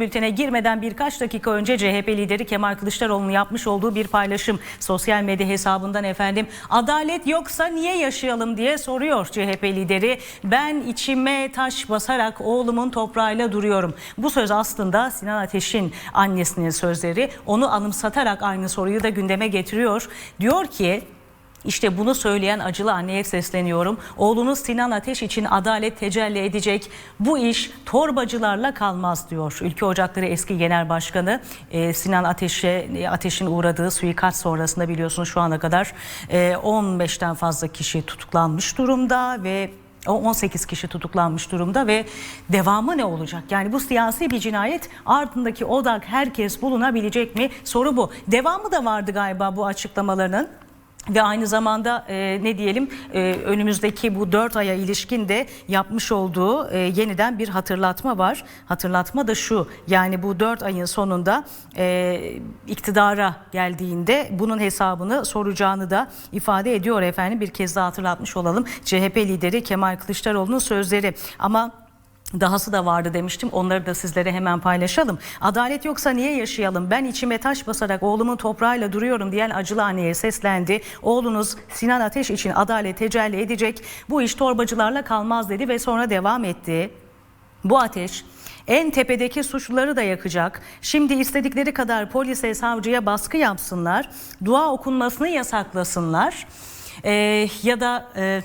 Bültene girmeden birkaç dakika önce CHP lideri Kemal Kılıçdaroğlu'nun yapmış olduğu bir paylaşım. Sosyal medya hesabından efendim adalet yoksa niye yaşayalım diye soruyor CHP lideri. Ben içime taş basarak oğlumun toprağıyla duruyorum. Bu söz aslında Sinan Ateş'in annesinin sözleri. Onu anımsatarak aynı soruyu da gündeme getiriyor. Diyor ki işte bunu söyleyen acılı anneye sesleniyorum. Oğlunuz Sinan Ateş için adalet tecelli edecek. Bu iş torbacılarla kalmaz diyor. Ülke Ocakları eski genel başkanı e, Sinan Ateş'e Ateş'in uğradığı suikast sonrasında biliyorsunuz şu ana kadar e, 15'ten fazla kişi tutuklanmış durumda ve o 18 kişi tutuklanmış durumda ve devamı ne olacak? Yani bu siyasi bir cinayet ardındaki odak herkes bulunabilecek mi? Soru bu. Devamı da vardı galiba bu açıklamalarının. Ve aynı zamanda e, ne diyelim e, önümüzdeki bu 4 aya ilişkin de yapmış olduğu e, yeniden bir hatırlatma var. Hatırlatma da şu yani bu 4 ayın sonunda e, iktidara geldiğinde bunun hesabını soracağını da ifade ediyor efendim. Bir kez daha hatırlatmış olalım. CHP lideri Kemal Kılıçdaroğlu'nun sözleri ama Dahası da vardı demiştim. Onları da sizlere hemen paylaşalım. Adalet yoksa niye yaşayalım? Ben içime taş basarak oğlumun toprağıyla duruyorum diyen acılı anneye seslendi. Oğlunuz Sinan Ateş için adalet tecelli edecek. Bu iş torbacılarla kalmaz dedi ve sonra devam etti. Bu ateş en tepedeki suçluları da yakacak. Şimdi istedikleri kadar polise, savcıya baskı yapsınlar. Dua okunmasını yasaklasınlar. Ee, ya da... E,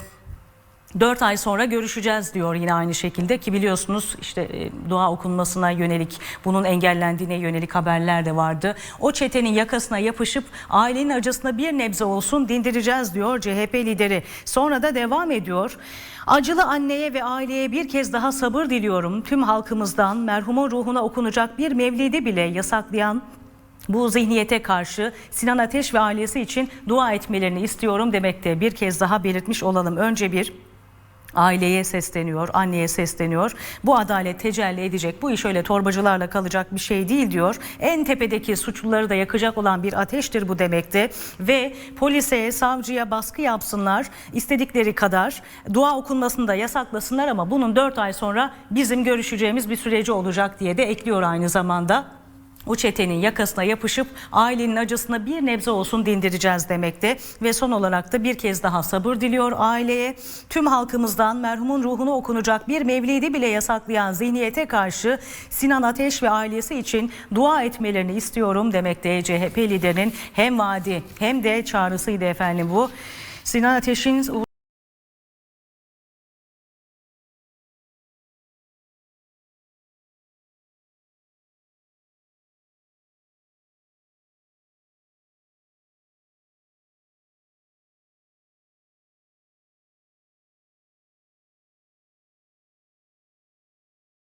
4 ay sonra görüşeceğiz diyor yine aynı şekilde ki biliyorsunuz işte e, dua okunmasına yönelik bunun engellendiğine yönelik haberler de vardı. O çetenin yakasına yapışıp ailenin acısına bir nebze olsun dindireceğiz diyor CHP lideri. Sonra da devam ediyor. Acılı anneye ve aileye bir kez daha sabır diliyorum. Tüm halkımızdan merhumun ruhuna okunacak bir mevlidi bile yasaklayan bu zihniyete karşı Sinan Ateş ve ailesi için dua etmelerini istiyorum demekte. Bir kez daha belirtmiş olalım. Önce bir Aileye sesleniyor, anneye sesleniyor. Bu adalet tecelli edecek. Bu iş öyle torbacılarla kalacak bir şey değil diyor. En tepedeki suçluları da yakacak olan bir ateştir bu demekte. Ve polise, savcıya baskı yapsınlar istedikleri kadar. Dua okunmasını da yasaklasınlar ama bunun 4 ay sonra bizim görüşeceğimiz bir süreci olacak diye de ekliyor aynı zamanda o çetenin yakasına yapışıp ailenin acısına bir nebze olsun dindireceğiz demekte. Ve son olarak da bir kez daha sabır diliyor aileye. Tüm halkımızdan merhumun ruhunu okunacak bir mevlidi bile yasaklayan zihniyete karşı Sinan Ateş ve ailesi için dua etmelerini istiyorum demekte CHP liderinin hem vaadi hem de çağrısıydı efendim bu. Sinan Ateş'in